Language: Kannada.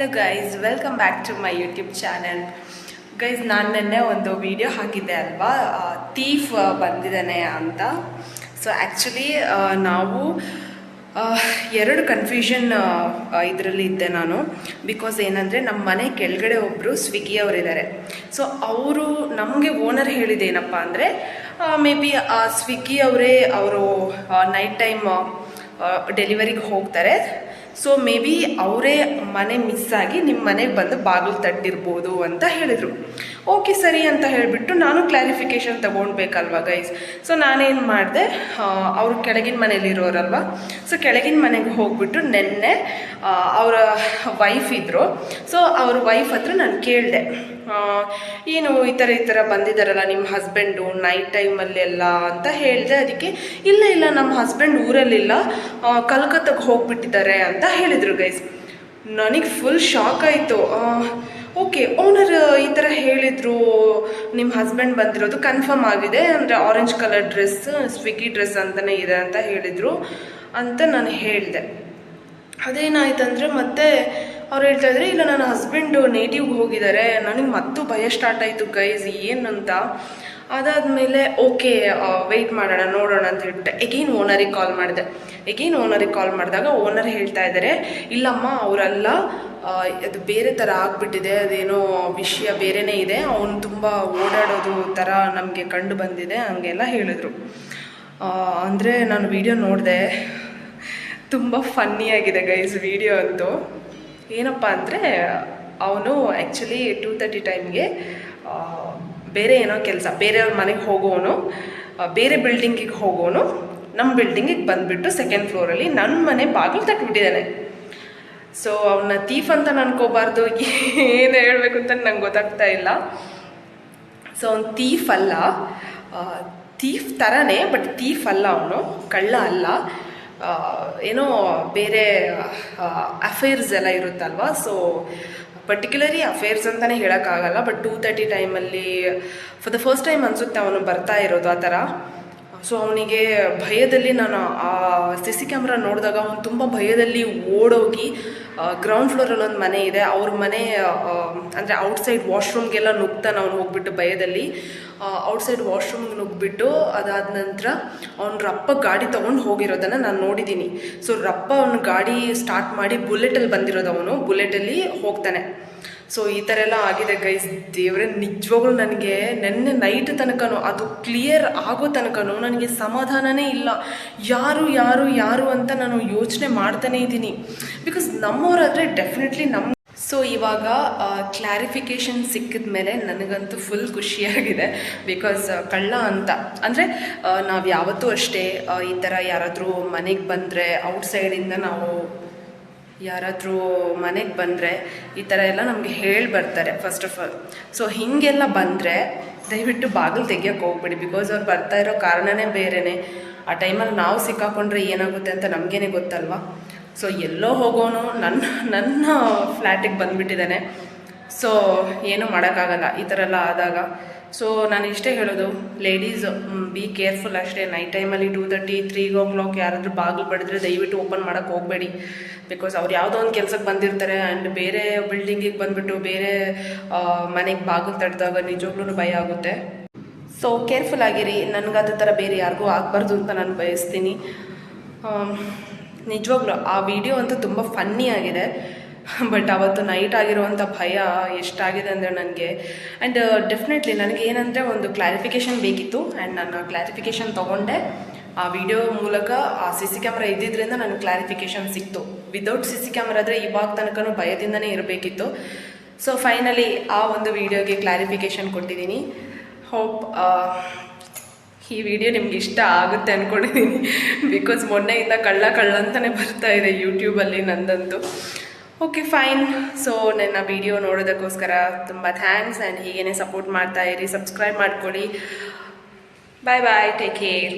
Hello guys welcome back to my YouTube channel guys ನಾನು ನಿನ್ನೆ ಒಂದು ವಿಡಿಯೋ ಹಾಕಿದ್ದೆ ಅಲ್ವಾ? ತೀಫ್ ಬಂದಿದ್ದಾನೆ ಅಂತ. ಸೊ ಆ್ಯಕ್ಚುಲಿ ನಾವು ಎರಡು ಕನ್ಫ್ಯೂಷನ್ ಇದರಲ್ಲಿ ಇದ್ದೆ ನಾನು. ಬಿಕಾಸ್ ಏನಂದರೆ ನಮ್ಮ ಮನೆ ಕೆಳಗಡೆ ಒಬ್ಬರು ಸ್ವಿಗ್ಗಿ ಅವರಿದ್ದಾರೆ. ಸೊ ಅವರು ನಮಗೆ ಓನರ್ ಹೇಳಿದ್ದೇನಪ್ಪ ಅಂದರೆ ಮೇ ಬಿ ಸ್ವಿಗ್ಗಿ ಅವರೇ ಅವರು ನೈಟ್ ಟೈಮ್ ಡೆಲಿವರಿಗೆ ಹೋಗ್ತಾರೆ. ಸೊ ಮೇ ಬಿ ಅವರೇ ಮನೆ ಮಿಸ್ ಆಗಿ ನಿಮ್ಮ ಮನೆಗೆ ಬಂದು ಬಾಗಿಲು ತಟ್ಟಿರ್ಬೋದು ಅಂತ ಹೇಳಿದರು. ಓಕೆ ಸರಿ ಅಂತ ಹೇಳಿಬಿಟ್ಟು ನಾನು ಕ್ಲಾರಿಫಿಕೇಷನ್ ತೊಗೊಳ್ಬೇಕಲ್ವ ಗೈಸ್ ಸೊ ನಾನೇನು ಮಾಡಿದೆ ಅವರು ಕೆಳಗಿನ ಮನೇಲಿರೋರಲ್ವ ಸೊ ಕೆಳಗಿನ ಮನೆಗೆ ಹೋಗ್ಬಿಟ್ಟು ನೆನ್ನೆ ಅವರ ವೈಫ್ ಇದ್ದರು ಸೊ ಅವ್ರ ವೈಫ್ ಹತ್ರ ನಾನು ಕೇಳಿದೆ. ಏನು ಈ ಥರ ಈ ಥರ ಬಂದಿದ್ದಾರಲ್ಲ ನಿಮ್ಮ ಹಸ್ಬೆಂಡು ನೈಟ್ ಟೈಮಲ್ಲೆಲ್ಲ ಅಂತ ಹೇಳಿದೆ ಅದಕ್ಕೆ, ಇಲ್ಲ ಇಲ್ಲ ನಮ್ಮ ಹಸ್ಬೆಂಡ್ ಊರಲ್ಲಿಲ್ಲ ಕಲ್ಕತ್ತಾಗೆ ಹೋಗ್ಬಿಟ್ಟಿದ್ದಾರೆ ಅಂತ ಹೇಳಿದರು ಗೈಸ್ ನನಗೆ ಫುಲ್ ಶಾಕ್ ಆಯಿತು. ಓಕೆ ಓನರ್ ಈ ಥರ ಹೇಳಿದರು ನಿಮ್ಮ ಹಸ್ಬೆಂಡ್ ಬಂದಿರೋದು ಕನ್ಫರ್ಮ್ ಆಗಿದೆ, ಅಂದರೆ orange colour dress Swiggy dress ಅಂತಲೇ ಇದೆ ಅಂತ ಹೇಳಿದರು ಅಂತ ನಾನು ಹೇಳಿದೆ. ಅದೇನಾಯ್ತಂದರೆ ಮತ್ತೆ ಅವ್ರು ಹೇಳ್ತಾ ಇದ್ರೆ, ಇಲ್ಲ, ನನ್ನ ಹಸ್ಬೆಂಡು ನೇಟಿವ್ಗೆ ಹೋಗಿದ್ದಾರೆ. ನನಗೆ ಮತ್ತೂ ಭಯ ಸ್ಟಾರ್ಟ್ ಆಯಿತು ಗೈಸ್ ಏನಂತ? ಅದಾದಮೇಲೆ ಓಕೆ ವೆಯ್ಟ್ ಮಾಡೋಣ, ನೋಡೋಣ ಅಂತ ಹೇಳ್ಬಿಟ್ಟೆ ಎಗೇನ್ ಓನರಿಗೆ ಕಾಲ್ ಮಾಡಿದೆ. ಎಗೇನ್ ಓನರಿಗೆ ಕಾಲ್ ಮಾಡಿದಾಗ ಓನರ್ ಹೇಳ್ತಾ ಇದ್ದಾರೆ ಇಲ್ಲಮ್ಮ, ಅವರೆಲ್ಲ ಅದು ಬೇರೆ ಥರ ಆಗಿಬಿಟ್ಟಿದೆ. ಅದೇನೋ ವಿಷಯ ಬೇರೆನೇ ಇದೆ. ಅವನು ತುಂಬ ಓಡಾಡೋದು ಥರ ನಮಗೆ ಕಂಡು ಬಂದಿದೆ. ಹಂಗೆಲ್ಲ ಹೇಳಿದ್ರು. ಅಂದರೆ ನಾನು ವಿಡಿಯೋ ನೋಡಿದೆ. ತುಂಬ ಫನ್ನಿಯಾಗಿದೆ ಗೈಸ್ ವಿಡಿಯೋ ಅಂತೂ. ಏನಪ್ಪ ಅಂದರೆ, ಅವನು ಆ್ಯಕ್ಚುಲಿ ಟೂ ತರ್ಟಿ ಟೈಮ್ಗೆ ಬೇರೆ ಏನೋ ಕೆಲಸ ಬೇರೆಯವ್ರ ಮನೆಗೆ ಹೋಗೋನು ಬೇರೆ ಬಿಲ್ಡಿಂಗಿಗೆ ಹೋಗೋನು ನಮ್ಮ ಬಿಲ್ಡಿಂಗಿಗೆ ಬಂದುಬಿಟ್ಟು ಸೆಕೆಂಡ್ ಫ್ಲೋರಲ್ಲಿ ನನ್ನ ಮನೆ ಬಾಗಿಲು ತಟ್ಬಿಟ್ಟಿದ್ದಾನೆ ಸೊ ಅವನ್ನ ತೀಫ್ ಅಂತ ಅನ್ಕೋಬಾರ್ದು ಏನು ಹೇಳಬೇಕು ಅಂತ ನಂಗೆ ಗೊತ್ತಾಗ್ತಾ ಇಲ್ಲ. ಸೊ ಅವ್ನು ತೀಫ್ ಅಲ್ಲ ತೀಫ್ ಥರನೇ ಬಟ್ ತೀಫ್ ಅಲ್ಲ ಅವನು, ಕಳ್ಳ ಅಲ್ಲ. ಏನೋ ಬೇರೆ ಅಫೇರ್ಸ್ ಎಲ್ಲ ಇರುತ್ತಲ್ವ? ಸೊ ಪರ್ಟಿಕ್ಯುಲರಿ ಅಫೇರ್ಸ್ ಅಂತಲೇ ಹೇಳೋಕ್ಕಾಗಲ್ಲ ಬಟ್ ಟೂ ತರ್ಟಿ ಟೈಮಲ್ಲಿ ಫಾರ್ ದ ಫಸ್ಟ್ ಟೈಮ್ ಅನಿಸುತ್ತೆ ಅವನು ಬರ್ತಾ ಇರೋದು ಆ ಥರ. ಸೊ ಅವನಿಗೆ ಭಯದಲ್ಲಿ ನಾನು ಆ ಸಿ ಸಿ ಕ್ಯಾಮ್ರಾ ನೋಡಿದಾಗ ಅವನು ತುಂಬ ಭಯದಲ್ಲಿ ಓಡೋಗಿ ಗ್ರೌಂಡ್ ಫ್ಲೋರಲ್ಲಿ ಒಂದು ಮನೆ ಇದೆ. ಅವ್ರ ಮನೆ ಅಂದರೆ ಔಟ್ಸೈಡ್ ವಾಶ್ರೂಮ್ಗೆಲ್ಲ ನುಗ್ತಾನೆ ಅವ್ನು ಹೋಗ್ಬಿಟ್ಟು ಭಯದಲ್ಲಿ. ಔಟ್ಸೈಡ್ ವಾಶ್ರೂಮ್ಗೆ ನುಗ್ಬಿಟ್ಟು ಅದಾದ ನಂತರ ಅವ್ನ ರಪ್ಪ ಗಾಡಿ ತೊಗೊಂಡು ಹೋಗಿರೋದನ್ನು ನಾನು ನೋಡಿದ್ದೀನಿ ಸೊ ರಪ್ಪ ಅವನು ಗಾಡಿ ಸ್ಟಾರ್ಟ್ ಮಾಡಿ ಬುಲೆಟಲ್ಲಿ ಬಂದಿರೋದು ಅವನು. ಬುಲೆಟಲ್ಲಿ ಹೋಗ್ತಾನೆ. ಸೊ ಈ ಥರ ಎಲ್ಲ ಆಗಿದೆ ಗೈಸ್ ದೇವ್ರೆ, ನಿಜವಾಗ್ಲೂ ನನಗೆ ನೆನ್ನೆ ನೈಟ್ ತನಕನೂ, ಅದು ಕ್ಲಿಯರ್ ಆಗೋ ತನಕನೂ ನನಗೆ ಸಮಾಧಾನನೇ ಇಲ್ಲ. ಯಾರು ಯಾರು ಯಾರು ಅಂತ ನಾನು ಯೋಚನೆ ಮಾಡ್ತಾನೇ ಇದ್ದೀನಿ. ಬಿಕಾಸ್ ನಮ್ಮವರಾದರೆ ಡೆಫಿನೆಟ್ಲಿ ನಮ್ಮ ಸೊ ಇವಾಗ ಕ್ಲಾರಿಫಿಕೇಷನ್ ಸಿಕ್ಕಿದ ಮೇಲೆ ನನಗಂತೂ ಫುಲ್ ಖುಷಿಯಾಗಿದೆ. ಬಿಕಾಸ್ ಕಳ್ಳ ಅಂತ. ಅಂದರೆ ನಾವು ಯಾವತ್ತೂ ಅಷ್ಟೇ ಈ ಥರ ಯಾರಾದರೂ ಮನೆಗೆ ಬಂದರೆ ಔಟ್ಸೈಡಿಂದ ನಾವು ಯಾರಾದರೂ ಮನೆಗೆ ಬಂದರೆ ಈ ಥರ ಎಲ್ಲ ನಮಗೆ ಹೇಳಿ ಬರ್ತಾರೆ ಫಸ್ಟ್ ಆಫ್ ಆಲ್ ಸೊ ಹೀಗೆಲ್ಲ ಬಂದರೆ ದಯವಿಟ್ಟು ಬಾಗಿಲು ತೆಗಿಯೋಕೆ ಹೋಗ್ಬಿಡಿ ಬಿಕಾಸ್ ಅವ್ರು ಬರ್ತಾ ಇರೋ ಕಾರಣನೇ ಬೇರೆನೇ. ಆ ಟೈಮಲ್ಲಿ ನಾವು ಸಿಕ್ಕಾಕೊಂಡ್ರೆ ಏನಾಗುತ್ತೆ ಅಂತ ನಮಗೇನೆ ಗೊತ್ತಲ್ವಾ? ಸೊ ಎಲ್ಲೋ ಹೋಗೋನು ನನ್ನ ನನ್ನ ಫ್ಲ್ಯಾಟಿಗೆ ಬಂದುಬಿಟ್ಟಿದ್ದಾನೆ. ಸೊ ಏನೂ ಮಾಡೋಕ್ಕಾಗಲ್ಲ, ಈ ಥರ ಎಲ್ಲ ಆದಾಗ. ಸೊ ನಾನು ಇಷ್ಟೇ ಹೇಳೋದು ಲೇಡೀಸ್ ಬಿ ಕೇರ್ಫುಲ್ ಅಷ್ಟೇ. ನೈಟ್ ಟೈಮಲ್ಲಿ two thirty three o'clock ಯಾರಾದರೂ ಬಾಗಿಲು ಬಡಿದ್ರೆ ದಯವಿಟ್ಟು ಓಪನ್ ಮಾಡೋಕ್ಕೆ ಹೋಗಬೇಡಿ. ಬಿಕಾಸ್ ಅವ್ರು ಯಾವುದೋ ಒಂದು ಕೆಲಸಕ್ಕೆ ಬಂದಿರ್ತಾರೆ ಆ್ಯಂಡ್ ಬೇರೆ ಬಿಲ್ಡಿಂಗಿಗೆ ಬಂದುಬಿಟ್ಟು ಬೇರೆ ಮನೆಗೆ ಬಾಗಿಲು ತಡೆದಾಗ ನಿಜವಾಗ್ಲೂ ಭಯ ಆಗುತ್ತೆ. ಸೊ ಕೇರ್ಫುಲ್ ಆಗಿರಿ. ನನಗೆ ಅದೇ ಥರ ಬೇರೆ ಯಾರಿಗೂ ಆಗಬಾರ್ದು ಅಂತ ನಾನು ಬಯಸ್ತೀನಿ. ನಿಜವಾಗ್ಲೂ ಆ ವಿಡಿಯೋ ಅಂತೂ ತುಂಬ ಫನ್ನಿ ಆಗಿದೆ. ಬಟ್ ಅವತ್ತು ನೈಟ್ ಆಗಿರುವಂಥ ಭಯ ಎಷ್ಟಾಗಿದೆ ಅಂದರೆ ನನಗೆ ಆ್ಯಂಡ್ ಡೆಫಿನೆಟ್ಲಿ ನನಗೆ ಏನಂದರೆ ಒಂದು ಕ್ಲಾರಿಫಿಕೇಷನ್ ಬೇಕಿತ್ತು. ಆ್ಯಂಡ್ ನಾನು ಕ್ಲಾರಿಫಿಕೇಷನ್ ತೊಗೊಂಡೆ. ಆ ವಿಡಿಯೋ ಮೂಲಕ ಆ ಸಿ ಸಿ ಕ್ಯಾಮ್ರಾ ಇದ್ದಿದ್ದರಿಂದ ನನಗೆ ಕ್ಲಾರಿಫಿಕೇಷನ್ ಸಿಕ್ತು. ವಿದೌಟ್ ಸಿ ಸಿ ಕ್ಯಾಮ್ರಾ ಆದರೆ ಇವಾಗ ತನಕನೂ ಭಯದಿಂದನೇ ಇರಬೇಕಿತ್ತು. ಸೊ ಫೈನಲಿ ಆ ಒಂದು ವಿಡಿಯೋಗೆ ಕ್ಲಾರಿಫಿಕೇಷನ್ ಕೊಟ್ಟಿದ್ದೀನಿ. ಹೋಪ್ ಈ ವಿಡಿಯೋ ನಿಮ್ಗೆ ಇಷ್ಟ ಆಗುತ್ತೆ ಅಂದ್ಕೊಂಡಿದ್ದೀನಿ ಬಿಕಾಸ್ ಮೊನ್ನೆಯಿಂದ ಕಳ್ಳ ಕಳ್ಳ ಅಂತಲೇ ಬರ್ತಾ ಇದೆ ಯೂಟ್ಯೂಬಲ್ಲಿ ನಂದಂತೂ. ಓಕೆ ಫೈನ್ ಸೊ ನನ್ನ ವಿಡಿಯೋ ನೋಡೋದಕ್ಕೋಸ್ಕರ ತುಂಬ ಥ್ಯಾಂಕ್ಸ್ ಆ್ಯಂಡ್ ಹೀಗೇ ಸಪೋರ್ಟ್ ಮಾಡ್ತಾ ಇರಿ. ಸಬ್ಸ್ಕ್ರೈಬ್ ಮಾಡ್ಕೊಳ್ಳಿ. ಬಾಯ್ ಬಾಯ್ ಟೇಕ್ ಕೇರ್